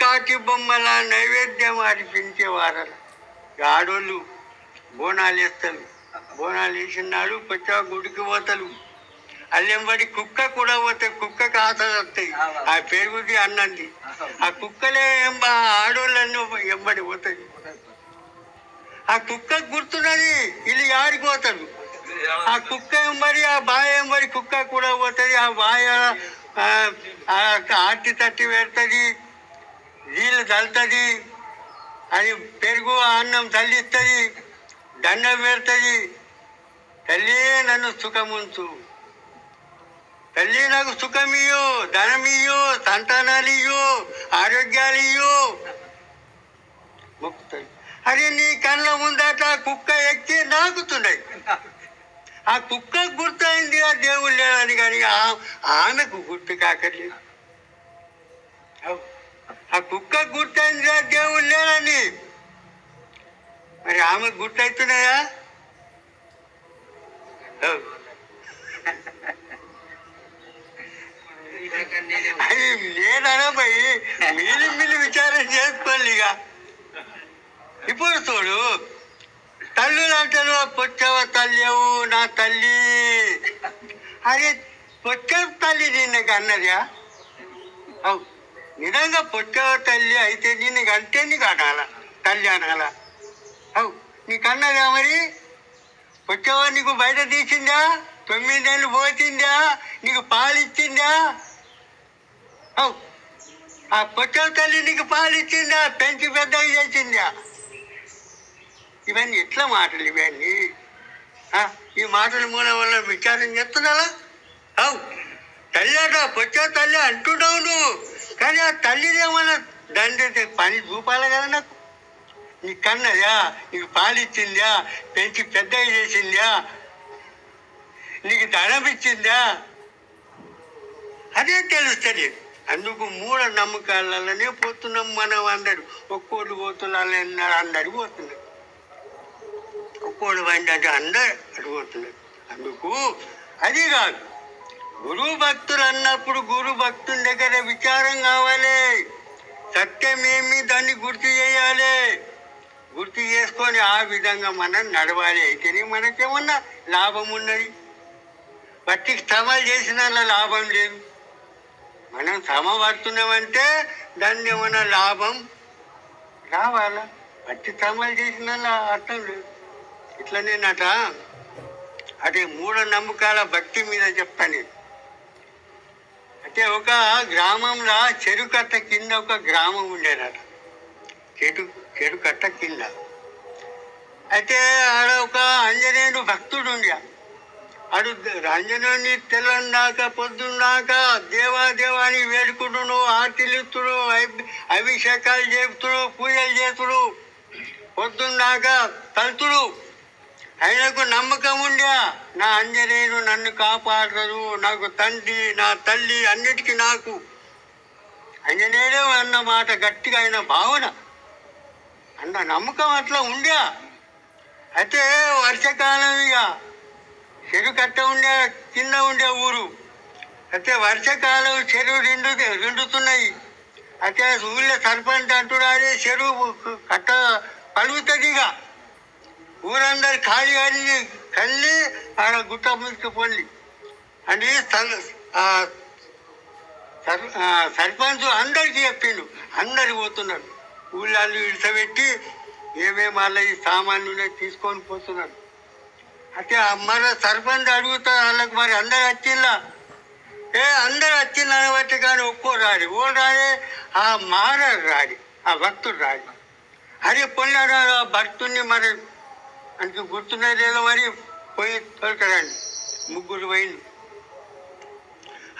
కాకి బొమ్మల నైవేద్యం అర్పించేవారు ఆడోళ్ళు బోనాలు వేస్తారు బోనాలు వేసినాడు కొత్త గుడికి పోతారు అల్లెంబడి కుక్క కూడా పోతాయి కుక్కకి ఆశలు వస్తాయి. ఆ పెరుగుకి అన్నంది. ఆ కుక్కలే ఎంబ ఆడోళ్ళని ఎంబడి పోతాయి ఆ కుక్క గుర్తున్నది వీళ్ళు ఆడిపోతారు ఆ కుక్క ఎంబడి ఆ బాయ ఎంబడి కుక్క కూడా పోతుంది. ఆ బాయ ఆ ఆర్తి తట్టి పెడుతుంది. నీళ్ళు చల్లుతుంది అది పెరుగు అన్నం తల్లిస్తుంది దండం పెడుతుంది. తల్లి నన్ను సుఖముంచు. తల్లి నాకు సుఖమియ్యు ధనమియ్యు సంతానాలు ఇయ్యు ఆరోగ్యాలు ఇయ్యు మొక్కుతాడు అరే నీ కళ్ళ ముందట కుక్క ఎక్కి నాకుతున్నాయి. ఆ కుక్క గుర్తయింది ఆ దేవుడు లేదని కానీ ఆమెకు గుర్తు కాకర్లేదు. ఆ కుక్క గుర్తయిందిరా దేవుడు లేదని మరి ఆమె గుర్తవుతున్నాయా అది నేననా పోయి మీరు మీరు విచారం చేసుకోవాలి ఇక ఇప్పుడు చూడు తల్లులు అంటారు పొచ్చవ తల్లివు నా తల్లి. అరే పొచ్చవ తల్లి నిన్నకు అన్నదా అవు. నిజంగా పొచ్చవ తల్లి అయితే నిన్నకు అంటే నీకు అనాల తల్లి అనాల. అవు నీకన్నదా మరి? పొచ్చవ నీకు బయట తీసిందా? తొమ్మిదేళ్ళు పోతుందా? నీకు పాలు ఇచ్చిందా అవు ఆ పుట్టవ తల్లి నీకు పాలు ఇచ్చిందా పెంచి పెద్దగా చేసిందా? ఇవన్నీ ఎట్లా మాటలు ఇవన్నీ? ఈ మాటల మూలం వల్ల విచారం చేస్తున్నారా అవు తల్లి అట తల్లి అంటున్నావు నువ్వు. కానీ ఆ తల్లిదేమన్నా దండ్రి పని చూపాలి కదా నాకు. నీ కన్నదా నీకు పాలిచ్చిందా పెంచి పెద్ద చేసిందా? నీకు ధనం ఇచ్చిందా? అదే తెలుస్తుంది. అందుకు మూఢ నమ్మకాలలోనే పోతున్నాం మనం అందరు. ఒక్కోళ్ళు పోతున్నారని అందరు పోతున్నారు. ఒక్కోళ్ళు పండి అంటే అందరు అడుగుతున్నారు అందుకు అది కాదు. గురువు భక్తులు అన్నప్పుడు గురు భక్తుని దగ్గర విచారం కావాలి. సత్యమేమి దాన్ని గుర్తు చేయాలి. గుర్తు చేసుకొని ఆ విధంగా మనం నడవాలి. అయితేనే మనకేమన్నా లాభం ఉన్నది. పట్టి శ్రమలు చేసిన లాభం లేదు. మనం శ్రమ పడుతున్నామంటే దాన్ని ఏమన్నా లాభం రావాలా? పట్టి శ్రమలు చేసిన అర్థం లేదు. ఇట్లనేనట. అదే మూఢ నమ్మకాల భక్తి మీద చెప్తాను నేను. అయితే ఒక గ్రామంలో చెరుకట్ట కింద ఒక గ్రామం ఉండేదట. చెడు చెరుకట్ట కింద. అయితే ఆడ ఒక ఆంజనేయుడు భక్తుడు ఉండే. అడు ఆంజనేయుని తెల్లందాక పొద్దున్నాక దేవా దేవాని వేడుకుంటుడు ఆర్తిలిస్తుడు అభిషేకాలు చేస్తుడు పూజలు చేస్తుడు. పొద్దున్నాక తలుతుడు. ఆయనకు నమ్మకం ఉండే నా అంజనేయుడు నన్ను కాపాడరు నాకు తండ్రి నా తల్లి అన్నిటికీ నాకు. అంజనేయుడే అన్న మాట గట్టిగా ఆయన భావన. అన్న నమ్మకం అట్లా ఉండే. అయితే వర్షకాలం ఇక చెరువు కట్ట ఉండే కింద ఉండే ఊరు. అయితే వర్షకాలం చెరువు రెండు రెండుతున్నాయి అయితే ఊళ్ళో సర్పంచ్ అంటున్నారే చెరువు కట్ట పలుగుతుంది ఇక. ఊరందరు ఖాళీ ఖాళీ కళ్ళి ఆడ గుట్ట మీదకి పొండి. అని సర్- ఆ సర్పంచ్ అందరికీ చెప్పిండు. అందరు పోతున్నారు. ఊళ్ళో ఇడిసబెట్టి ఏమేమి వాళ్ళ ఈ సామాన్లు తీసుకొని పోతున్నారు. అయితే ఆ మన సర్పంచ్ అడుగుతారు వాళ్ళకి మరి అందరు వచ్చిందా ఏ అందరు వచ్చింది బట్టి కానీ ఒక్కో రాడి. ఓ రాడే ఆ మార రాడి ఆ భక్తుడు రాడి. అరే పొన్నాడు ఆ భక్తుడిని మరి అంటే గుర్తున్నది లేదో మరి పోయి తోలుకరండి ముగ్గురు పోయింది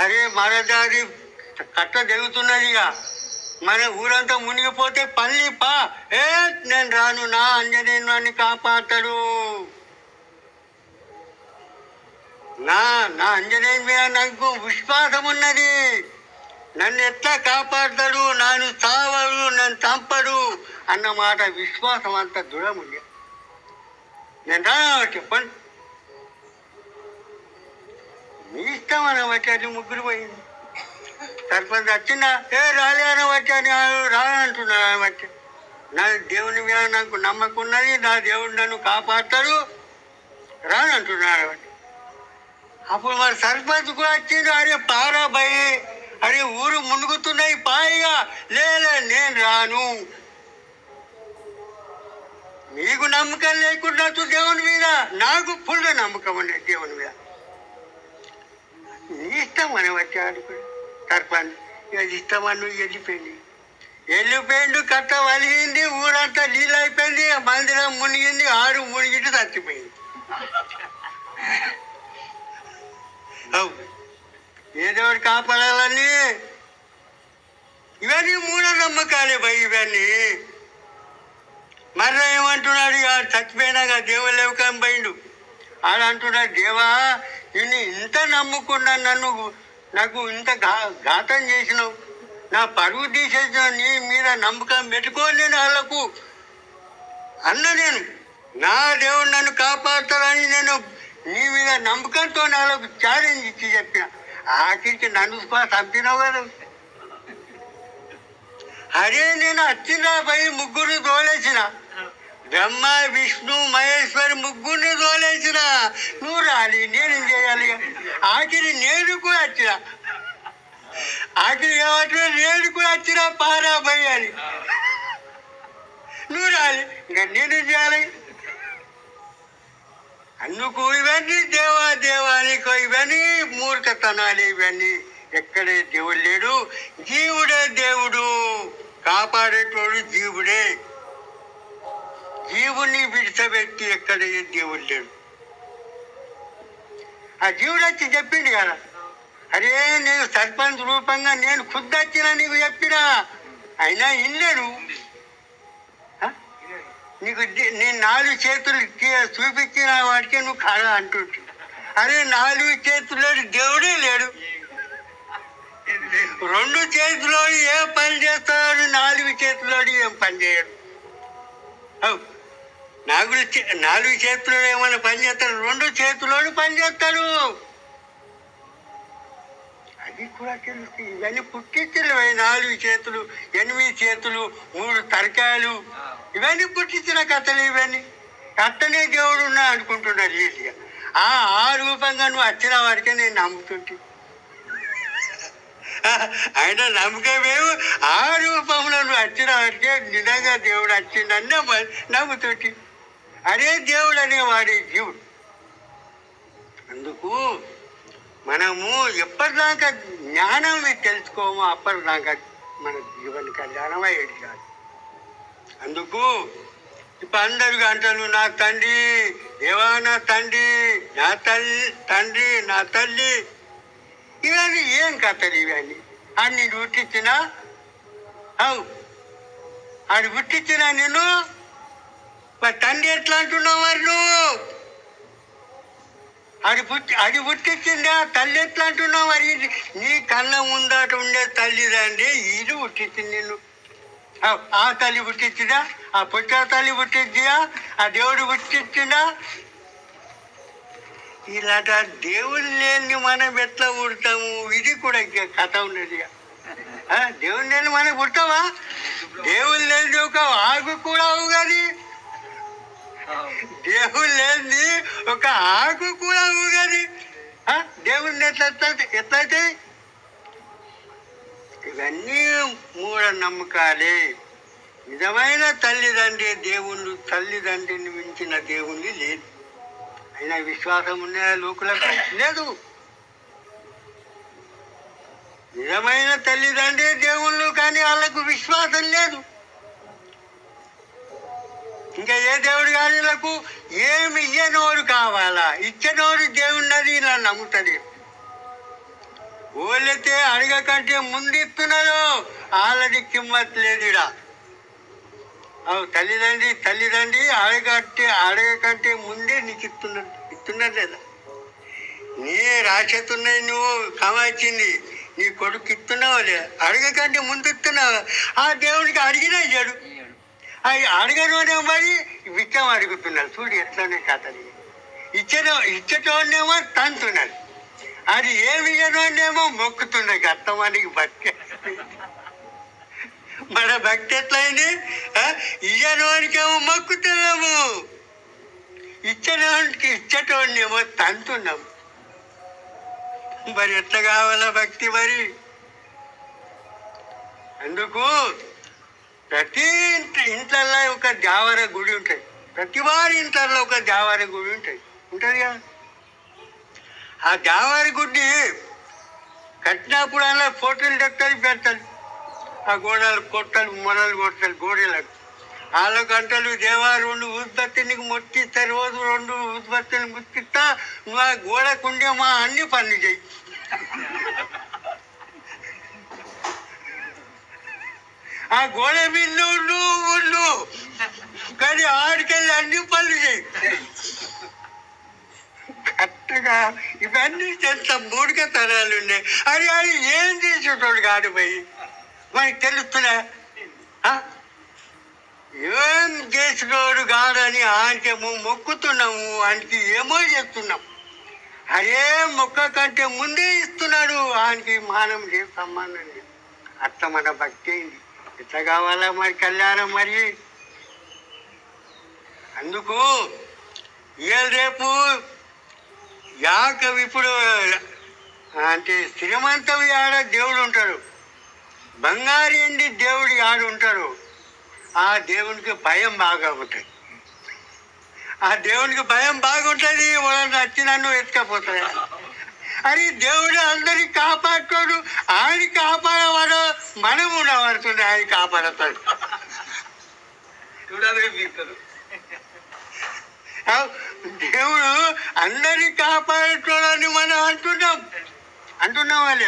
అరే మరదారి కట్ట దిగుతున్నది ఇక. మన ఊరంతా మునిగిపోతే పల్లి పా. ఏ నేను రాను నా అంజనేయుని కాపాడతాడు. నా నా అంజనేయుని మీద నాకు విశ్వాసం ఉన్నది. నన్ను ఎట్లా కాపాడతాడు? నన్ను చావడు నన్ను చంపడు అన్నమాట విశ్వాసం అంత దృఢం ఉంది నేను రాను చెప్పండి. మీ ఇష్టం అన్నమాట అది ముగ్గురు పోయింది. సర్పంచ్ వచ్చిందా? ఏ రాలే అనబట్టి అని రానంటున్నా బట్టి నా దేవుని మీద నాకు నమ్మకం ఉన్నది నా దేవుడు నన్ను కాపాడతాడు రానంటున్నాడు బట్టి అప్పుడు మరి సర్పంచ్ కూడా వచ్చిండు అరే పారా భయ్ అరే ఊరు మునుగుతున్నాయి పాయిగా. లేలే నేను రాను. మీకు నమ్మకం లేకుండా దేవుని మీద నాకు ఫుల్ నమ్మకం ఉన్నది దేవుని మీద. నీ ఇష్టం అని వచ్చాడు తర్పాన్ని. ఏది ఇష్టమని వెళ్ళిపోయింది. వెళ్ళిపోయిండు కట్ట వలిగింది ఊరంతా నీళ్ళు అయిపోయింది మందిరం మునిగింది ఆరు మునిగింది చచ్చిపోయింది. అవు. ఏదో కాపాడాలని? ఇవన్నీ మూఢనమ్మకాలే భయ ఇవన్నీ. మర్ర ఏమంటున్నాడు? ఇక చచ్చిపోయినాక దేవలేవకం పోయిండు. అని అంటున్నాడు దేవా నిన్ను ఇంత నమ్ముకున్నా నన్ను నాకు ఇంత ఘా ఘాతం చేసినావు. నా పరువు తీసేసిన నీ మీద నమ్మకం పెట్టుకో నేను వాళ్ళకు అన్న నేను. నా దేవుడు నన్ను కాపాడుతాడని నేను నీ మీద నమ్మకంతో నాలకు ఛాలెంజ్ ఇచ్చి చెప్పిన. ఆఖరికి నన్ను కూడా చంపినావు కదా. అరే నేను వచ్చినా ముగ్గురు తోలేసిన. బ్రహ్మ విష్ణు మహేశ్వరి ముగ్గురిని తోలేసిన. నువ్వు రాలి నేను చేయాలి? ఆఖరి నేను కూడా వచ్చిన. ఆఖరి ఏమంటున్నా నేను కూడా వచ్చిన పారా అని నువ్వు రాలి ఇంకా నేను చేయాలి? అందుకు ఇవన్నీ దేవా దేవానికి ఇవన్నీ మూర్ఖతనాలు ఇవన్నీ ఎక్కడే దేవుడు లేడు. జీవుడే దేవుడు. కాపాడేటోడు జీవుడే. జీవుని విడిచబెట్టి ఎక్కడ దేవుడు లేడు. ఆ జీవుడు వచ్చి చెప్పిండు కదా అరే నేను సర్పంచ్ రూపంగా నేను ఖుద్దొచ్చిన నీకు చెప్పినా అయినా ఇల్లేడు నీకు నేను నాలుగు చేతులు చూపించిన వాడికి నువ్వు కాదా? అంటుంటు అరే నాలుగు చేతులు లేడు దేవుడే లేడు. రెండు చేతిలో ఏ పని చేస్తాడు నాలుగు చేతుల్లో ఏం పని చేయడు. నాలుగు చే- నాలుగు చేతుల్లో ఏమైనా పని చేస్తాడు? రెండు చేతుల్లోనూ పని చేస్తాడు. అది కూడా తెలుసు. ఇవన్నీ పుట్టించిన నాలుగు చేతులు ఎనిమిది చేతులు మూడు తరకాయలు ఇవన్నీ పుట్టించిన కథలు ఇవన్నీ. అట్టనే దేవుడు ఉన్నా అనుకుంటున్నారు ఈజీగా ఆ రూపంగా నువ్వు వచ్చిన వాడికే నేను నమ్ముతుంటే. ఆయన నమ్మకమేమో ఆ రూపంలో నువ్వు వచ్చిన వాడికే నిజంగా దేవుడు వచ్చిందని నమ్మ అదే దేవుడు అనేవాడే జీవుడు. అందుకు మనము ఎప్పటిదాకా జ్ఞానం తెలుసుకోమో అప్పటిదాకా మన జీవన కళ్యాణం అయ్యేది కాదు. అందుకు ఇప్పుడు అందరు అంటారు నా తండ్రి దేవా నా తండ్రి నా తల్లి తండ్రి నా తల్లి ఇవన్నీ ఏం కథలు ఇవన్నీ? అన్ని పుట్టించినా అవు. ఆడు పుట్టించినా నేను మరి తండ్రి ఎట్లా అంటున్నావు మరి నువ్వు? అది పుట్టి అది పుట్టించిందా తల్లి ఎట్లా అంటున్నావు మరి? ఇది నీ కళ్ళ ముందాట ఉండే తల్లిదండి ఇది పుట్టించింది నిన్ను. ఆ- ఆ తల్లి పుట్టించిందా ఆ పుట్టిన తల్లి పుట్టించిందా ఆ దేవుడు పుట్టించిందా ఇలాంటి దేవుడు లేని మనం ఎట్లా పుడతాము? ఇది కూడా ఇంకా కథ ఉన్నది దేవుడు లేని మనం పుడతావా దేవుడు లేని ఒక ఆకు కూడా అవు కానీ దేవుడు లేని ఒక ఆకు కూడా ఊగది ఆ? దేవుడిని ఎట్లా ఎట్లా- ఎట్లయితే ఇవన్నీ మూఢ నమ్మకాలే నిజమైన తల్లిదండ్రి దేవుళ్ళు తల్లిదండ్రిని మించిన దేవుణ్ణి లేదు అయినా విశ్వాసం ఉన్న లోకులకు లేదు. నిజమైన తల్లిదండ్రి దేవుళ్ళు కానీ వాళ్ళకు విశ్వాసం లేదు. ఇంకా ఏ దేవుడు కానీ వీళ్ళకు ఏమి ఇయ్యనోడు కావాలా? ఇచ్చనోడు దేవున్నది ఇలా నమ్ముతుంది. ఓళ్ళైతే అడగకంటే ముందు ఇస్తున్నారు వాళ్ళది కిమ్మత్ లేదు తల్లిదండ్రి తల్లిదండ్రి అడగట్టి అడగకంటే ముందే నీకు ఇస్తున్నారు ఇస్తున్నారు లేదా నీ రాసేతున్నాయి నువ్వు కమాయించింది నీ కొడుకు ఇస్తున్నావా లేదా? అడగకంటే ముందు ఇస్తున్నావా? ఆ దేవుడికి అడిగినా చెడు అవి అడగనోనే మరి విచ్చం అడుగుతున్నాడు చూడు ఎట్లానే కథలు ఇచ్చిన ఇచ్చటోనేమో తంతున్నాడు అది ఏమి ఏమో మొక్కుతున్నాయి అత్తమానికి బతికే భక్తి ఎట్లయింది? ఆ? ఇయ్యనోనికేమో మొక్కుతున్నాము. ఇచ్చడానికి ఏమో తంతున్నాం మరి ఎట్లా కావాలా భక్తి మరి? అందుకు ప్రతి ఇంట్లో ఇంట్లల్లో ఒక దేవర గుడి ఉంటుంది. ప్రతి వారి ఇంట్లలో ఒక జావర గుడి ఉంటుంది. ఉంటుంది కదా? ఆ జావరి గుడి కట్టినప్పుడు అలా ఫోటోలు తెక్కలు పెడతారు. ఆ గోడలు కొట్టలు మొదలు కొడతారు గోడలకు. వాళ్ళ గంటలు దేవా రెండు ఉత్పత్తి నీకు రోజు రెండు ఉత్పత్తిని ముట్టిస్తా నువ్వు ఆ గోడకుండే మా అన్ని పనులు చేయి ఆ గోడ మీద ఉండు ఉండు. కానీ ఆడికెళ్ళి అన్ని పనులు చేయి కరెక్ట్గా ఇవన్నీ చేస్తా. మూడుగా తరాలు ఉన్నాయి. అది అది ఏం చేసేటోడు కాదు పోయి? మనకి తెలుస్తులే ఏం చేసినోడు కాదని ఆయనకి మొక్కుతున్నాము ఆయనకి ఏమో చేస్తున్నాం. అదే మొక్క కంటే ముందే ఇస్తున్నాడు ఆయనకి మానం లేదు సంబంధం లేదు మన భక్తి అయింది. ఎట్లా కావాలా మరి కళ్యాణం మరి? అందుకు ఇవాళ రేపు యాక ఇప్పుడు అంటే శ్రీమంతవి ఆడ దేవుడు ఉంటాడు. బంగారు ఎండి దేవుడి ఆడు ఉంటారు ఆ దేవునికి భయం బాగా ఉంటుంది. ఆ దేవునికి భయం బాగుంటుంది వాళ్ళని వచ్చి నన్ను ఎత్తుకపోతాయి అని దేవుడు అందరికి కాపాడుతాడు ఆయన కాపాడవాడు మనం ఉండబడుతుంది ఆయన కాపాడతాడు. దేవుడు అందరినీ కాపాడేటోడని మనం అంటున్నాం. అంటున్నాం వాళ్ళ.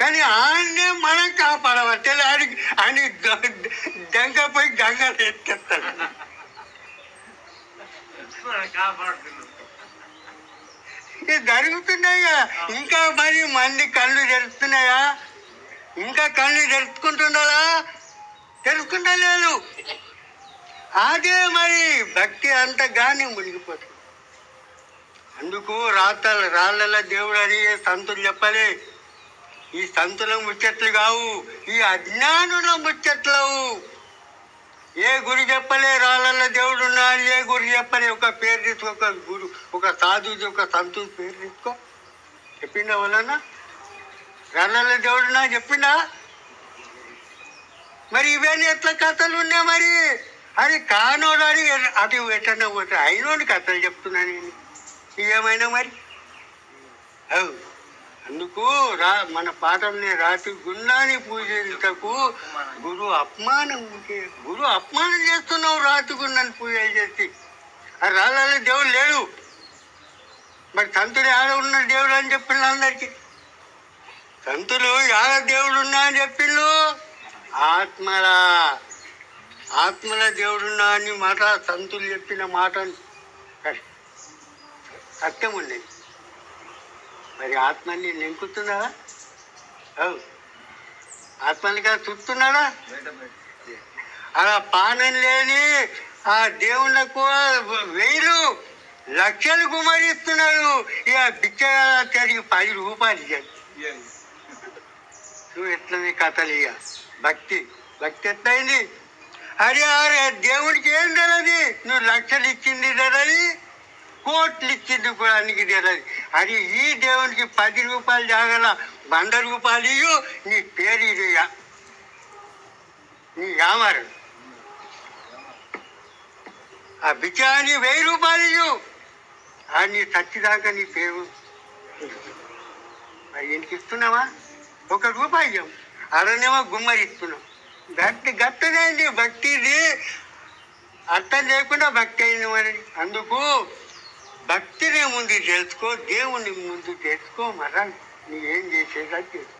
కానీ ఆయన్నే మనం కాపాడవచ్చు ఆయన ఆయన దంగపోయి గంగ ఎత్తిస్తాడు ఇది జరుగుతున్నాయి ఇంకా మరి మంది కళ్ళు తెరుస్తున్నాయా? ఇంకా కళ్ళు తెరుచుకుంటున్నారా? తెలుసుకుంటలేదు అదే మరి భక్తి అంత గానే మునిగిపోతుంది. అందుకు రాత రాళ్ళ దేవుడు అని సంతులు చెప్పలే. ఈ సంతుల ముచ్చట్లు కావు ఈ అజ్ఞానుల ముచ్చట్లవు. ఏ గురి చెప్పలే రాళ్ళల్లో దేవుడు ఉన్నాడు ఏ గురి చెప్పలే ఒక పేరు తీసుకో ఒక గురు ఒక సాధుది ఒక సంతు పేరు తీసుకో. చెప్పిందా వలన రాళ్ళల్లో దేవుడు నా చెప్పిందా? మరి ఇవన్నీ ఎట్లా కథలు ఉన్నాయి మరి? అది కానోడు అని అది ఎట్లన్నా పోతే అయినోని కథలు చెప్తున్నా నేను. ఏమైనా మరి? అవు. అందుకు రా మన పాఠంని రాతి గుండాన్ని పూజించకు గురువు అపమానం గురువు అపమానం చేస్తున్నావు రాతి గుండాన్ని పూజ చేసి. ఆ రాళ్ళలో దేవుడు లేడు. మరి తంతుడు ఆడ ఉన్న దేవుడు అని చెప్పిండు అందరికీ. తంతులు ఆడ దేవుడు ఉన్నా అని చెప్పిండు ఆత్మల. ఆత్మల దేవుడున్నా అని మాట సంతులు చెప్పిన మాట సత్యం ఉండేది మరి ఆత్మని నింపుతున్నారా అవు ఆత్మని కదా చుట్టున్నారా అలా పానం లేని ఆ దేవుళ్ళకు వేలు లక్షలు గుమరిస్తున్నాడు ఇక బిచ్చగాడికి పది రూపాయలు నువ్వు ఎట్లా నీ కథలు ఇక భక్తి. భక్తి ఎట్లయింది? అరే అరే దేవుడికి ఏం తెలియదు నువ్వు లక్షలు ఇచ్చింది తెలియదు కోట్లు ఇచ్చింది కూడా నీకు తెలియదు. అది ఈ దేవునికి పది రూపాయలు జాగల వంద రూపాయలు ఇయ్యు నీ పేరు ఇది నీ యామరు. ఆ బిచాని వెయ్యి రూపాయలు ఇయ్యు. ఆ నీ చచ్చిదాకా నీ పేరు. మరి ఇంటికి ఇస్తున్నావా? ఒక రూపాయి ఇవ్వం అరనేమో గుమ్మరి ఇస్తున్నాం. గట్టి గట్టనేంది భక్తిది. అర్థం లేకుండా భక్తి అయింది మరి. అందుకు భక్తిని ముందు తెలుసుకో దేవుని ముందు తెలుసుకో మరా నీ ఏం చేసేదా చేసుకో